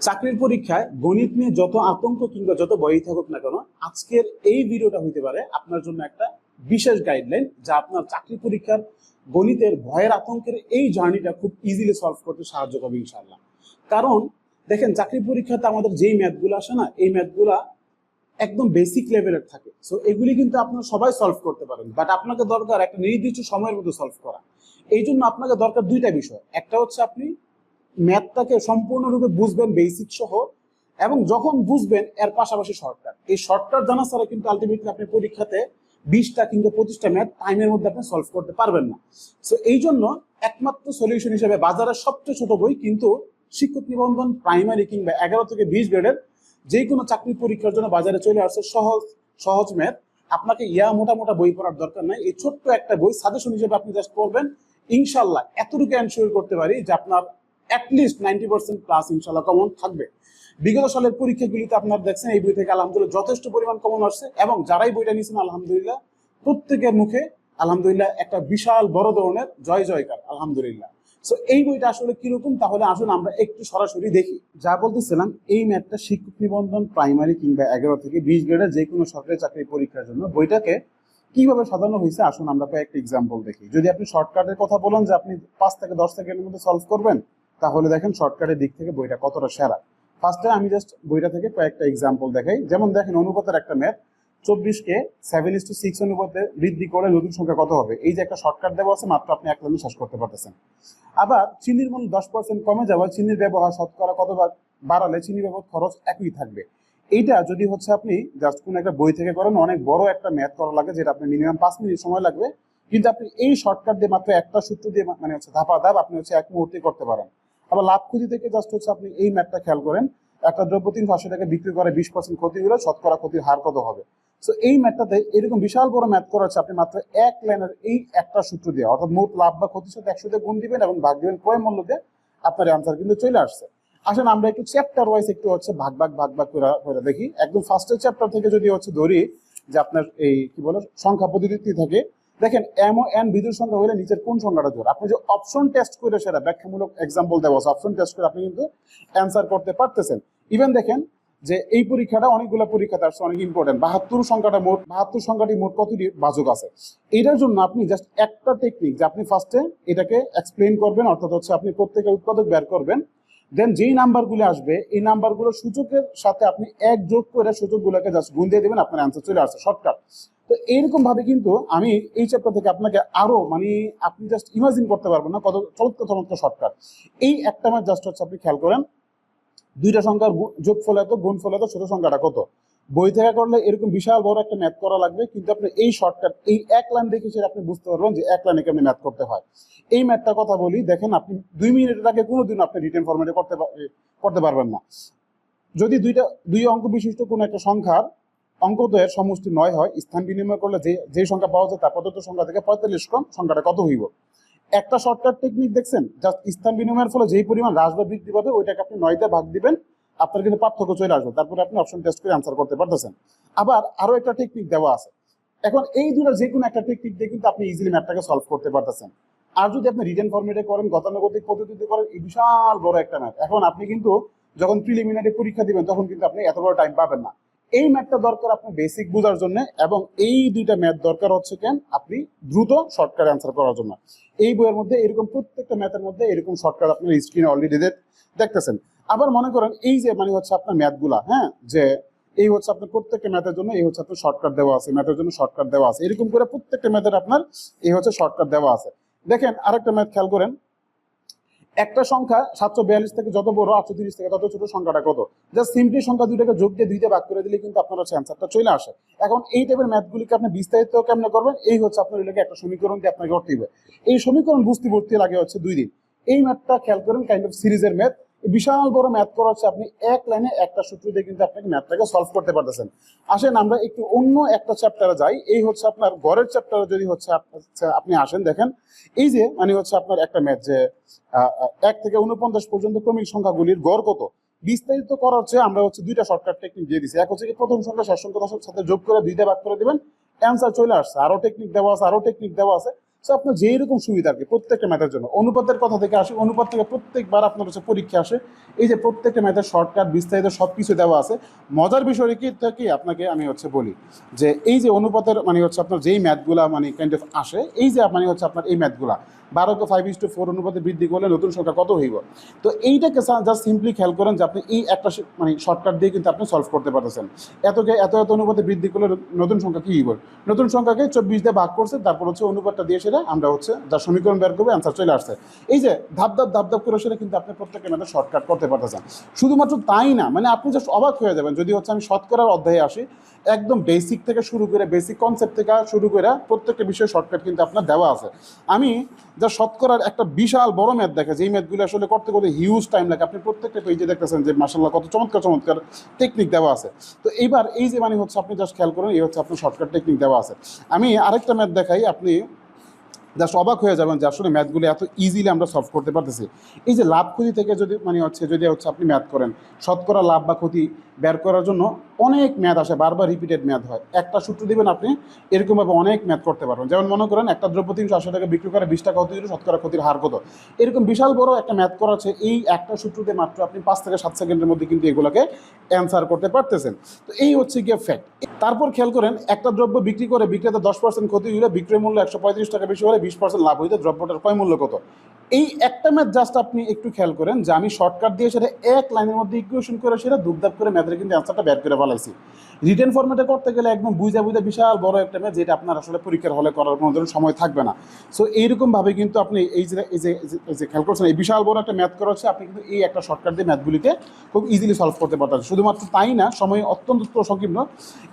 চাকরির পরীক্ষায় গণিত নিয়ে যত আতঙ্ক কিংবা যত বই থাকুক না কেন, আজকের এই ভিডিওটা হইতে পারে আপনার জন্য একটা বিশেষ গাইডলাইন যা আপনার চাকরি পরীক্ষার গণিতের ভয়ের আতঙ্কের এই জার্নিটা খুব ইজিলি সলভ করতে সাহায্য করবে ইনশাল্লাহ কারণ দেখেন, চাকরি পরীক্ষাতে আমাদের যেই ম্যাথগুলো আসে না, এই ম্যাথগুলা একদম বেসিক লেভেলের থাকে। সো এগুলি কিন্তু আপনারা সবাই সলভ করতে পারেন। বাট আপনাকে দরকার একটা নির্দিষ্ট সময়ের মধ্যে সলভ করা। এই জন্য আপনাকে দরকার দুইটা বিষয়। একটা হচ্ছে আপনি ম্যাথটাকে সম্পূর্ণরূপে বুঝবেন বেসিক সহ, এবং যখন বুঝবেন এর পাশাপাশি শর্টকাট এই শর্টকাট জানা ছাড়া কিন্তু আলটিমেটলি আপনি পরীক্ষাতে বিশটা কিংবা পঁচিশটা ম্যাথ টাইমের মধ্যে আপনি সলভ করতে পারবেন না। সো এই জন্য একমাত্র সলিউশন হিসেবে বাজারের সবচেয়ে ছোট বই কিন্তু শিক্ষক নিবন্ধন প্রাইমারি কিংবা এগারো থেকে বিশ গ্রেডের যে কোনো চাকরি পরীক্ষার জন্য বাজারে চলে আসছে সহজ সহজ ম্যাথ আপনাকে ইয়া মোটা মোটা বই পড়ার দরকার নাই। এই ছোট্ট একটা বই সাজেশন হিসেবে আপনি জাস্ট পড়বেন। ইনশাল্লাহ এতটুকু এনশিওর করতে পারি যে আপনার at least ninety percent plus ইনশাল্লাহ কমন থাকবে। বিগত সালের পরীক্ষাগুলিতে আপনার দেখছেন, এই বই থেকে আলহামদুলিল্লাহ যথেষ্ট পরিমাণ কমন আসছে এবং যারাই বইটা নিয়েছেন, আলহামদুলিল্লাহ প্রত্যেকের মুখে আলহামদুলিল্লাহ একটা বিশাল বড় ধরনের জয় জয়কার, আলহামদুলিল্লাহ। সো এই বইটা আসলে কীরকম, তাহলে আসুন আমরা একটু সরাসরি দেখি। যা বলতেছিলাম, এই ম্যাথটা শিক্ষক নিবন্ধন প্রাইমারি কিংবা এগারো থেকে বিশ গ্রেডের যে কোনো সরকারি চাকরি পরীক্ষার জন্য বইটাকে কীভাবে সাজানো হয়েছে, আসুন আমরা কয়েকটা এক্সাম্পল দেখি। যদি আপনি শর্টকাটের কথা বলেন যে আপনি পাঁচ থেকে দশ সেকেন্ডের মধ্যে সলভ করবেন তাহলে দেখেন শর্টকাটের দিক থেকে বইটা কতটা সেরা। ফার্স্টে আমি জাস্ট বইটা থেকে কয়েকটা এক্সাম্পল দেখাই। যেমন দেখেন অনুপাতের একটা ম্যাথ চব্বিশকে সেভেন ইস টু সিক্স অনুপাতে বৃদ্ধি করে নতুন সংখ্যা কত হবে? এই যে একটা শর্টকাট দেওয়া আছে, মাত্র আপনি এক লাইনে শেষ করতে পারতেছেন। আবার চিনির মূল্য দশ পার্সেন্ট কমে যাওয়া, চিনির ব্যবহার শতকরা কত বাড়ালে চিনি ব্যবহার খরচ একই থাকবে। এইটা যদি হচ্ছে আপনি জাস্ট কোনো একটা বই থেকে করেন, অনেক বড় একটা ম্যাথ করা লাগে যেটা আপনি মিনিমাম পাঁচ মিনিট সময় লাগবে। কিন্তু আপনি এই শর্টকাট দিয়ে মাত্র একটা সূত্র দিয়ে মানে হচ্ছে ধাপা ধাপ আপনি হচ্ছে এক মুহূর্তে করতে পারেন। আবার লাভ ক্ষতি থেকে জাস্ট হচ্ছে আপনি এই ম্যাথটা খেয়াল করেন, একটা দ্রব্য তিনশো আশি টাকা বিক্রি করে বিশ পার্সেন্ট ক্ষতি হলে শতকরা ক্ষতির হার কত হবে? সো এই ম্যাথটাতে এরকম বিশাল বড় ম্যাথ করা হচ্ছে, আপনি মাত্র এক লাইনের এই একটা সূত্র দিয়ে, অর্থাৎ মোট লাভ বা ক্ষতির সাথে একশো দিয়ে গুণ দিবেন এবং ভাগ দিবেন ক্রয় মূল্য দিয়ে আপনার আনসার কিন্তু চলে আসছে। আসেন আমরা একটু চ্যাপ্টার ওয়াইজ একটু হচ্ছে ভাগ ভাগ ভাগ ভাগ করে করে দেখি। একদম ফার্স্টের চ্যাপ্টার থেকে যদি হচ্ছে ধরি যে আপনার এই কি বলে, সংখ্যা পদ্ধতি থাকে দেখেন এম ও এন বিদ্যুৎ সংখ্যা হলে নিচের কোন সংখ্যাটা জোর? আপনি যে অপশন টেস্ট করে সেটা ব্যাখ্যামূলক এক্সাম্পল দেওয়া আছে অপশন টেস্ট করে আপনি কিন্তু অ্যান্সার করতে পারতেছেন। ইভেন দেখেন যে এই পরীক্ষাটা অনেকগুলো পরীক্ষাতে আসছে অনেক ইম্পর্টেন্ট বাহাত্তর সংখ্যাটা মোট, বাহাত্তর সংখ্যাটি মোট কতটি বাজক আছে? এটার জন্য আপনি জাস্ট একটা টেকনিক যে আপনি ফার্স্টে এটাকে এক্সপ্লেন করবেন, অর্থাৎ হচ্ছে আপনি প্রত্যেকের উৎপাদক বের করবেন। দেন যেই নাম্বারগুলো আসবে, এই নাম্বারগুলো সূচকের সাথে আপনি এক যোগ করে সূচকগুলোকে জাস্ট গুণ দিয়ে দেবেন, আপনার অ্যান্সার চলে আসছে। শর্টকাট তো এইরকম ভাবে কিন্তু আমি এই চ্যাপ্টার থেকে আপনাকে আরও মানে আপনি জাস্ট ইমাজিন করতে পারবেন না, কত চমৎকার চমৎকার শর্টকাট এই একটা মাস জাস্ট হচ্ছে আপনি খেয়াল করেন, দুইটা সংখ্যার যোগফল এত, গুণফল এত, ছোট সংখ্যাটা কত? বই থেকে করলে এরকম বিশাল বড় একটা ম্যাথ করা লাগবে, কিন্তু আপনি এই শর্টকাট এই এক লাইন দেখে সেটা আপনি বুঝতে পারবেন যে এক লাইনে কেমনি ম্যাথ করতে হয়। এই ম্যাথটা কথা বলি, দেখেন আপনি দুই মিনিটের আগে কোনোদিন আপনি রিটার্ন ফরম্যাটে করতে করতে পারবেন না। যদি দুইটা, দুই অঙ্ক বিশিষ্ট কোনো একটা সংখ্যার অঙ্কদ্বয়ের সমষ্টি নয় হয়, স্থান বিনিময় করলে যে যে সংখ্যা পাওয়া যায় তার প্রদত্ত সংখ্যা থেকে পঁয়তাল্লিশ ক্রম সংখ্যাটা কত হইব? একটা শর্টকাট টেকনিক দেখছেন? জাস্ট স্থান বিনিময়ের ফলে যেই পরিমাণ হ্রাস বা বৃদ্ধি পাবে, ওইটাকে আপনি নয়তে ভাগ দিবেন, আপনার কিন্তু পার্থক্য চলে আসবে। তারপরে আপনি অপশন টেস্ট করে আনসার করতে পারতেছেন। আবার আরও একটা টেকনিক দেওয়া আছে। এখন এই দুটো যে কোনো একটা টেকনিক দিয়ে কিন্তু আপনি ইজিলি ম্যাথটাকে সলভ করতে পারতেছেন। আর যদি আপনি রিটেন ফর্মেটে করেন, গতানুগতিক পদ্ধতিতে করেন, এই বিশাল বড় একটা ম্যাথ এখন আপনি কিন্তু যখন প্রিলিমিনারি পরীক্ষা দিবেন, তখন কিন্তু আপনি এত বড় টাইম পাবেন না। এই ম্যাথটা দরকার আপনার বেসিক বোঝার জন্য এবং এই দুইটা ম্যাথ দরকার হচ্ছে কেন? আপনি দ্রুত শর্টকাট অ্যান্সার করার জন্য। এই বইয়ের মধ্যে এরকম প্রত্যেকটা ম্যাথের মধ্যে এরকম শর্টকাট আপনার স্ক্রিনে অলরেডি দেখতেছেন। আবার মনে করেন, এই যে মানে হচ্ছে আপনার ম্যাথগুলা হ্যাঁ? যে এই হচ্ছে আপনার প্রত্যেকটা ম্যাথের জন্য এই হচ্ছে আপনার শর্টকাট দেওয়া আছে, ম্যাথের জন্য শর্টকাট দেওয়া আছে। এরকম করে প্রত্যেকটা ম্যাথের আপনার এই হচ্ছে শর্টকাট দেওয়া আছে। দেখেন, আরেকটা ম্যাথ খেয়াল করেন। একটা সংখ্যা সাতশো বিয়াল্লিশ থেকে যত বড় আটশো তিরিশ থেকে তত ছোট সংখ্যাটা কত? জাস্ট সিম্পলি সংখ্যা দুইটাকে যোগ দিয়ে দুইটা ভাগ করে দিলে কিন্তু আপনার হচ্ছে অ্যান্সারটা চলে আসে। এখন এই টাইপের ম্যাথগুলিকে আপনি বিস্তারিত কেমন করবেন? এই হচ্ছে আপনার এলাকায় একটা সমীকরণ দিয়ে আপনাকে করতে হবে। এই সমীকরণ বুঝতে ভর্তি লাগে হচ্ছে দুই দিন। এই ম্যাথটা খেয়াল করেন কাইন্ড অফ সিরিজের ম্যাথ বিশাল বড় ম্যাথ করা হচ্ছে আপনি এক লাইনে একটা সূত্র দিয়ে কিন্তু আপনাকে ম্যাথটাকে সলভ করতে পারতেছেন। আসেন, আমরা একটু অন্য একটা চ্যাপ্টারে যাই। এই হচ্ছে আপনার গড়ের চ্যাপ্টারে যদি হচ্ছে আপ- আপনি আসেন, দেখেন। এই যে মানে হচ্ছে আপনার একটা ম্যাথ যে এক থেকে উনপঞ্চাশ পর্যন্ত ক্রমিক সংখ্যাগুলির গড় কত? বিস্তারিত করা হচ্ছে আমরা হচ্ছে দুইটা শর্টকাট টেকনিক দিয়ে দিচ্ছি এক হচ্ছে কি প্রথম সংখ্যা, শেষ সংখ্যা দশের সাথে যোগ করে দুইটা ভাগ করে দিবেন। অ্যান্সার চলে আসছে। আরও টেকনিক দেওয়া আছে, আরও টেকনিক দেওয়া আছে। সো আপনার যেই রকম সুবিধা আর কি, প্রত্যেকটা ম্যাথের জন্য। অনুপাতের কথা থেকে আসে, অনুপাত থেকে প্রত্যেকবার আপনার কাছে পরীক্ষা আসে। এই যে প্রত্যেকটা ম্যাথের শর্টকাট বিস্তারিত সব কিছু দেওয়া আছে। মজার বিষয় কি থেকে আপনাকে আমি হচ্ছে বলি যে, এই যে অনুপাতের মানে হচ্ছে আপনার যেই ম্যাথগুলা মানে কাইন্ড অফ আসে, এই যে মানে হচ্ছে আপনার এই ম্যাথগুলা বারোকে ফাইভ ইস টু ফোর অনুপাতে বৃদ্ধি করলে নতুন সংখ্যা কত হইব? তো এইটাকে জাস্ট সিম্পলি খেয়াল করেন যে আপনি এই একটা মানে শর্টকাট দিয়ে কিন্তু আপনি সলভ করতে পারতেছেন। এতকে এত এত অনুপাতে বৃদ্ধি করলে নতুন সংখ্যা কী হইব? নতুন সংখ্যাকে চব্বিশ দিয়ে ভাগ করছে, তারপর হচ্ছে অনুপাতটা দিয়ে সেটা আমরা হচ্ছে যা সমীকরণ বের করব অ্যান্সার চলে আসছে। এই যে ধাপ ধাপ ধাপ ধাপ করে সেটা কিন্তু আপনি প্রত্যেকটা ম্যাথে শর্টকাট করতে পারতেছেন। শুধুমাত্র তাই না মানে আপনি জাস্ট অবাক হয়ে যাবেন যদি হচ্ছে আমি শতকরার অধ্যায়ে আসি, একদম বেসিক থেকে শুরু করে বেসিক কনসেপ্ট থেকে শুরু করে প্রত্যেকটা বিষয়ে শর্টকাট কিন্তু আপনার দেওয়া আছে। আমি যা শতকরার একটা বিশাল বড় ম্যাথ দেখা যায় এই ম্যাথগুলো আসলে করতে করতে হিউজ টাইম লাগে। আপনি প্রত্যেকটা পেজে দেখতেছেন যে মার্শাল্লাহ কত চমৎকার চমৎকার টেকনিক দেওয়া আছে। তো এইবার এই যে মানে হচ্ছে আপনি জাস্ট খেয়াল করেন, এই হচ্ছে আপনার শর্টকাট টেকনিক দেওয়া আছে। আমি আরেকটা ম্যাথ দেখাই, আপনি জাস্ট অবাক হয়ে যাবেন যে আসলে ম্যাথগুলো এত ইজিলি আমরা সলভ করতে পারতেছি। এই যে লাভ ক্ষতি থেকে যদি মানে হচ্ছে, যদি হচ্ছে আপনি ম্যাথ করেন, শতকরা লাভ বা ক্ষতি বের করার জন্য অনেক ম্যাথ আসে, বারবার রিপিটেড ম্যাথ হয়। একটা সূত্র দিবেন আপনি, এরকমভাবে অনেক ম্যাথ করতে পারবেন। যেমন মনে করেন, একটা দ্রব্য তিনশো আশি টাকা বিক্রি করে বিশ টাকা হতে শতকরা ক্ষতির হার কত? এরকম বিশাল বড় একটা ম্যাথ করা আছে, এই একটা সূত্র দিয়ে মাত্র আপনি পাঁচ থেকে সাত সেকেন্ডের মধ্যে কিন্তু এগুলোকে অ্যান্সার করতে পারতেছেন। তো এই হচ্ছে গিয়ে ফ্যাক্ট তারপর খেয়াল করেন, একটা দ্রব্য বিক্রি করে বিক্রেতা দশ পার্সেন্ট ক্ষতি হলে বিক্রয় মূল্য একশো পঁয়ত্রিশ টাকা বেশি হলে বিশ পার্সেন্ট লাভ হইতে দ্রব্যটার ক্রয় মূল্য কত? এই একটা ম্যাথ জাস্ট আপনি একটু খেয়াল করেন যে আমি শর্টকাট দিয়ে সেটা এক লাইনের মধ্যে ইকুয়েশন করে সেটা দুপদাপ করে ম্যাথের কিন্তু অ্যান্সারটা বের করে ফেলাইছি। রিটেন ফর্মেটে করতে গেলে একদম বুঝা বুঝা বিশাল বড় একটা ম্যাথ যেটা আপনার আসলে পরীক্ষার হলে করার কোনো ধরনের সময় থাকবে না। সো এইরকমভাবে কিন্তু আপনি এই যে এই যে এই যে খেয়াল করছেন, এই বিশাল বড় একটা ম্যাথ করা হচ্ছে আপনি কিন্তু এই একটা শর্টকাট দিয়ে ম্যাথগুলিকে খুব ইজিলি সলভ করতে পারতেন। শুধুমাত্র তাই না, সময় অত্যন্ত সংকীর্ণ।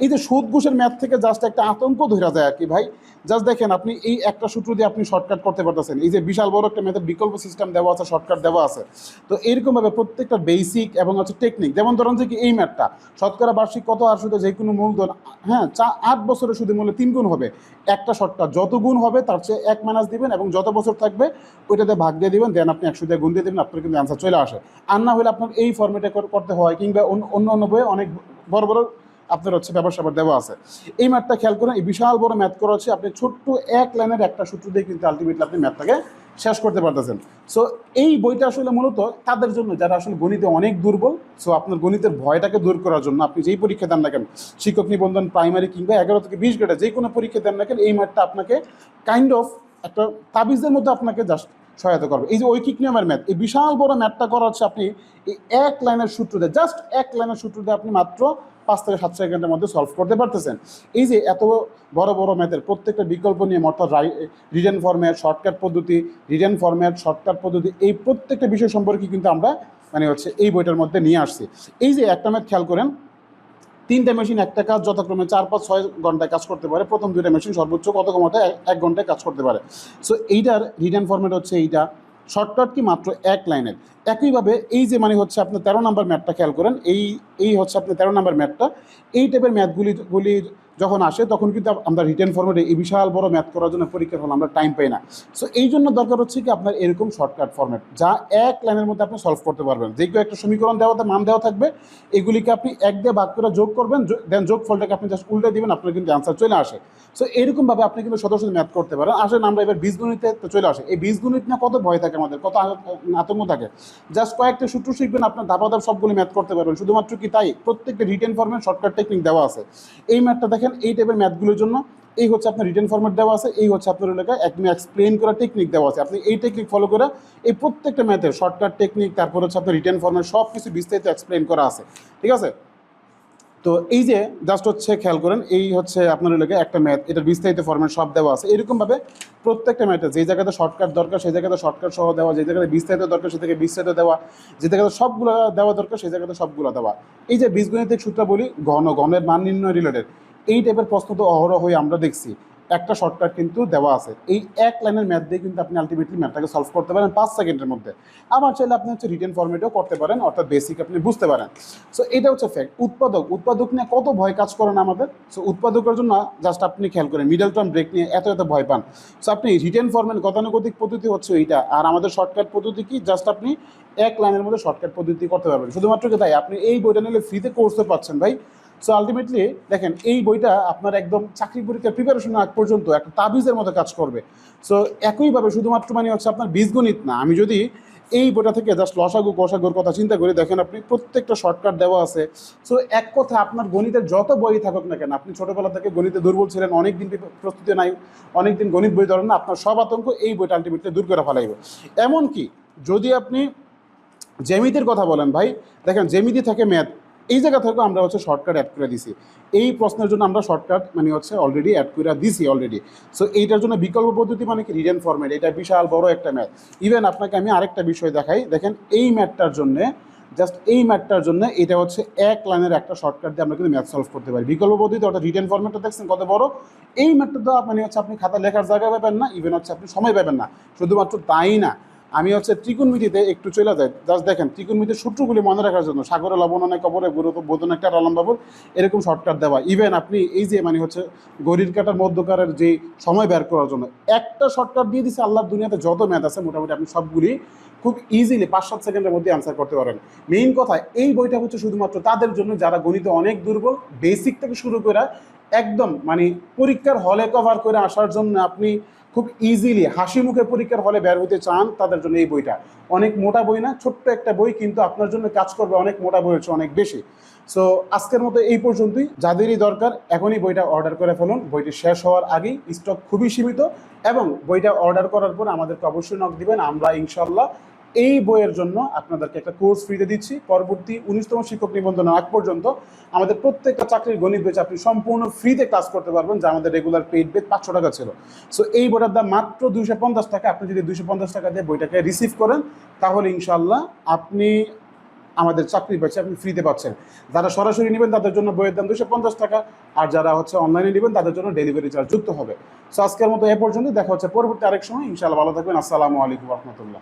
এই যে সুদ ঘুষের ম্যাথ থেকে জাস্ট একটা আতঙ্ক ধরা যায় আর কি ভাই। জাস্ট দেখেন আপনি এই একটা সূত্র দিয়ে আপনি শর্টকাট করতে পারতেছেন। এই যে বিশাল বড় একটা ম্যাথের বিকল্প সিস্টেম দেওয়া আছে শর্টকাট দেওয়া আছে। তো এইরকমভাবে প্রত্যেকটা বেসিক এবং হচ্ছে টেকনিক যেমন ধরেন যে কি এই ম্যাথটা শতকরা বার্ষিক কত আর শুধু যে কোনো মূলধন হ্যাঁ চা আট বছরের শুধু মূল্য তিন গুণ হবে। একটা শর্টকাট যত গুণ হবে তার চেয়ে এক মাইনাস দিবেন এবং যত বছর থাকবে ওইটাতে ভাগ দিয়ে দিবেন দেন আপনি একশো দিয়ে গুণ দিয়ে দেবেন, আপনার কিন্তু অ্যান্সার চলে আসে। আর না হলে আপনার এই ফর্মেটে করতে হয় কিংবা অন্য- অন্য বইয়ে অনেক বড় বড় আপনার হচ্ছে ব্যবসা স্যাপার দেওয়া আছে। এই ম্যাথটা খেয়াল করেন এই বিশাল বড় ম্যাথ করা হচ্ছে আপনি ছোট্ট এক লাইনের একটা সূত্র দিয়ে কিন্তু আলটিমেটলি আপনি ম্যাথটাকে শেষ করতে পারতেছেন। সো এই বইটা আসলে মূলত তাদের জন্য, যারা আসলে গণিতে অনেক দুর্বল সো আপনার গণিতের ভয়টাকে দূর করার জন্য আপনি যেই পরীক্ষা দেন না কেন, শিক্ষক নিবন্ধন প্রাইমারি কিংবা এগারো থেকে বিশ গ্রেডে যে কোনো পরীক্ষা দেন না কেন, এই ম্যাথটা আপনাকে কাইন্ড অফ একটা তাবিজের মধ্যে আপনাকে জাস্ট সহায়তা করবে। এই যে ঐকিক নিয়মের ম্যাথ এই বিশাল বড় ম্যাথটা করা হচ্ছে আপনি এই এক লাইনের সূত্র দিয়ে জাস্ট এক লাইনের সূত্র দিয়ে আপনি মাত্র পাঁচ থেকে সাত সেকেন্ডের মধ্যে সলভ করতে পারতেছেন। এই যে এত বড় বড় ম্যাথের প্রত্যেকটা বিকল্প নিয়ম অর্থাৎ রিটেন ফর্ম্যাট শর্টকাট পদ্ধতি রিটেন ফর্ম্যাট শর্টকাট পদ্ধতি, এই প্রত্যেকটা বিষয় সম্পর্কে কিন্তু আমরা মানে হচ্ছে এই বইটার মধ্যে নিয়ে আসছি। এই যে একটা ম্যাথ খেয়াল করেন, তিনটা মেশিন একটা কাজ যথাক্রমে চার, পাঁচ, ছয় ঘন্টায় কাজ করতে পারে। প্রথম দুইটা মেশিন সর্বোচ্চ কত কমাতে এক ঘন্টায় কাজ করতে পারে। সো এইটার রিটার্ন ফর্মেট হচ্ছে এইটা। শর্টকাট কি মাত্র এক লাইনের? একইভাবে এই যে মানে হচ্ছে আপনি তেরো নাম্বার ম্যাথটা খেয়াল করেন, এই এই হচ্ছে আপনার তেরো নাম্বার ম্যাথটা এই টাইপের ম্যাথগুলি গুলি যখন আসে, তখন কিন্তু আমরা রিটার্ন ফর্মেটে এই বিশাল বড় ম্যাথ করার জন্য পরীক্ষার হল আমরা টাইম পাই না। সো এই জন্য দরকার হচ্ছে কি আপনার এরকম শর্টকাট ফর্মেট যা এক লাইনের মধ্যে আপনি সলভ করতে পারবেন। যে একটা সমীকরণ দেওয়াতে মান দেওয়া থাকবে, এগুলিকে আপনি এক দিয়ে ভাগ করে যোগ করবেন দেন যোগ ফলটাকে আপনি জাস্ট উল্টে দিবেন, আপনার কিন্তু অ্যান্সার চলে আসে। সো এরকমভাবে আপনি কিন্তু সদস্য ম্যাথ করতে পারেন। আসেন, আমরা এবার বীজগণিতে চলে আসে। এই বীজগণিত না কত ভয় থাকে আমাদের, কত আতঙ্ক থাকে। জাস্ট কয়েকটা সূত্র শিখবেন, আপনার ধাপা ধাপ সবগুলি ম্যাথ করতে পারবেন। শুধুমাত্র কি তাই? প্রত্যেকটা রিটেন ফর্মেট শর্টকাট টেকনিক দেওয়া আছে। এই ম্যাথটা দেখেন এই টাইপের ম্যাথগুলোর জন্য এই হচ্ছে আপনার রিটেন ফর্মেট দেওয়া আছে, এই হচ্ছে আপনার এলাকায় একদম এক্সপ্লেন করা টেকনিক দেওয়া আছে। আপনি এই টেকনিক ফলো করে এই প্রত্যেকটা ম্যাথের শর্টকাট টেকনিক তারপর হচ্ছে আপনার রিটেন ফর্মেট সব কিছু বিস্তারিত এক্সপ্লেন করা আছে। ঠিক আছে? তো এই যে জাস্ট হচ্ছে খেয়াল করেন, এই হচ্ছে আপনার এলাকায় একটা ম্যাথ এটার বিস্তারিত ফর্মেট সব দেওয়া আছে। এরকমভাবে প্রত্যেকটা ম্যাথে যে জায়গাতে শর্টকাট দরকার, সেই জায়গাতে শর্টকাট সহ দেওয়া, যে জায়গাতে বিস্তারিত দরকার, সে থেকে বিস্তারিত দেওয়া, যে জায়গাতে সবগুলো দেওয়া দরকার, সেই জায়গাতে সবগুলো দেওয়া। এই যে বীজগণিতিক সূত্র বলি, ঘন ঘনের মান নির্ণয় রিলেটেড এই টাইপের প্রশ্ন তো অহরহ হয়ে আমরা দেখছি। একটা শর্টকাট কিন্তু দেওয়া আছে। এই এক লাইনের ম্যাথ দিয়ে কিন্তু আপনি আলটিমেটলি ম্যাথটাকে সলভ করতে পারেন পাঁচ সেকেন্ডের মধ্যে। আবার চাইলে আপনি হচ্ছে রিটেন ফর্মেটেও করতে পারেন, অর্থাৎ বেসিক আপনি বুঝতে পারেন। সো এটা হচ্ছে ফ্যাক্ট উৎপাদক। উৎপাদক নিয়ে কত ভয় কাজ করেন আমাদের? সো উৎপাদকের জন্য জাস্ট আপনি খেয়াল করেন মিডল টার্ম ব্রেক নিয়ে এত এত ভয় পান। সো আপনি রিটেন ফর্মেট গতানুগতিক পদ্ধতি হচ্ছে এইটা। আর আমাদের শর্টকাট পদ্ধতি কি? জাস্ট আপনি এক লাইনের মধ্যে শর্টকাট পদ্ধতি করতে পারবেন। শুধুমাত্র তাই? আপনি এই বইটা নিলে ফ্রিতে কোর্সও পাচ্ছেন ভাই। সো আলটিমেটলি দেখেন, এই বইটা আপনার একদম চাকরি পরীক্ষার প্রিপারেশন আগ পর্যন্ত একটা তাবিজের মতো কাজ করবে। সো একইভাবে শুধুমাত্র মানে হচ্ছে আপনার বীজগণিত না, আমি যদি এই বইটা থেকে জাস্ট লসাগু কষাগুর কথা চিন্তা করে, দেখেন আপনি প্রত্যেকটা শর্টকাট দেওয়া আছে। সো এক কথা আপনার গণিতের যত বই থাকুক না কেন, আপনি ছোটোবেলা থেকে গণিতে দুর্বল ছিলেন অনেক দিন প্রস্তুতি নাই অনেক দিন গণিত বই ধরেন না, আপনার সব আতঙ্ক এই বইটা আলটিমেটলি দূর করে ফেলাইবে। এমনকি যদি আপনি জেমিতির কথা বলেন ভাই, দেখেন জেমিতি থাকে ম্যাথ এই জায়গা থেকেও আমরা হচ্ছে শর্টকাট অ্যাড করে দিছি। এই প্রশ্নের জন্য আমরা শর্টকাট মানে হচ্ছে অলরেডি অ্যাড করে দিছি অলরেডি সো এইটার জন্য বিকল্প পদ্ধতি মানে কি? Written format. এটা বিশাল বড় একটা ম্যাথ। ইভেন আপনাকে আমি আরেকটা বিষয় দেখাই। দেখেন, এই ম্যাথটার জন্যে জাস্ট এই ম্যাথটার জন্য এটা হচ্ছে এক লাইনের একটা শর্টকাট দিয়ে আমরা কিন্তু ম্যাথ সলভ করতে পারি। বিকল্প পদ্ধতি, অর্থাৎ রিটেন ফরম্যাটটা দেখছেন কত বড়? এই ম্যাথটা তো মানে হচ্ছে আপনি খাতা লেখার জায়গা পাবেন না ইভেন হচ্ছে আপনি সময় পাবেন না। শুধুমাত্র তাই না। আমি হচ্ছে ত্রিকোণমিতিতে একটু চলে যাই। জাস্ট দেখেন ত্রিকোণমিতির সূত্রগুলি মনে রাখার জন্য সাগরে লবণ অনেক কবরে গুরুত্ব বোধন একটা রলম বাবুর এরকম শর্টকাট দেওয়া। ইভেন আপনি এই যে মানে হচ্ছে গরির কাটার মধ্যকারের যে সময় বের করার জন্য, একটা শর্টকাট দিয়ে দিচ্ছে আল্লাহর দুনিয়াতে যত ম্যাথ আছে, মোটামুটি আপনি সবগুলি খুব ইজিলি পাঁচ, সাত সেকেন্ডের মধ্যে অ্যান্সার করতে পারেন। মেইন কথা, এই বইটা হচ্ছে শুধুমাত্র তাদের জন্য যারা গণিতে অনেক দুর্বল বেসিক থেকে শুরু করে একদম মানে পরীক্ষার হলে কভার করে আসার জন্য আপনি খুব ইজিলি হাসি মুখে পরীক্ষার হলে বের হতে চান তাদের জন্য এই বইটা। অনেক মোটা বই না, ছোট্ট একটা বই কিন্তু আপনার জন্য কাজ করবে অনেক মোটা বই হচ্ছে অনেক বেশি। সো আজকের মতো এই পর্যন্তই। যাদেরই দরকার, এখনই বইটা অর্ডার করে ফেলুন। বইটি শেষ হওয়ার আগেই স্টক খুবই সীমিত এবং বইটা অর্ডার করার পর আমাদেরকে অবশ্যই নক দিবেন। আমরা ইনশাল্লাহ এই বইয়ের জন্য আপনাদেরকে একটা কোর্স ফ্রিতে দিচ্ছি। পরবর্তী উনিশতম শিক্ষক নিবন্ধন আগ পর্যন্ত আমাদের প্রত্যেকটা চাকরির গণিত বেচ আপনি সম্পূর্ণ ফ্রিতে ক্লাস করতে পারবেন, যা আমাদের রেগুলার পেইড বেচ পাঁচশো টাকা ছিল। সো এই বইটার দাম মাত্র দুইশো পঞ্চাশ টাকা। আপনি যদি দুইশো পঞ্চাশ টাকা দিয়ে বইটাকে রিসিভ করেন, তাহলে ইনশাল্লাহ আপনি আমাদের চাকরি বেচে আপনি ফ্রিতে পাচ্ছেন। যারা সরাসরি নেবেন, তাদের জন্য বইয়ের দাম দুশো পঞ্চাশ টাকা। আর যারা হচ্ছে অনলাইনে নেবেন, তাদের জন্য ডেলিভারি চার্জ যুক্ত হবে। সো আজকের মতো এ পর্যন্ত দেখা হচ্ছে পরবর্তী আরেক সময়। ইনশাল্লাহ ভালো থাকবেন। আসসালামু আলাইকুম রহমতুল্লাহ।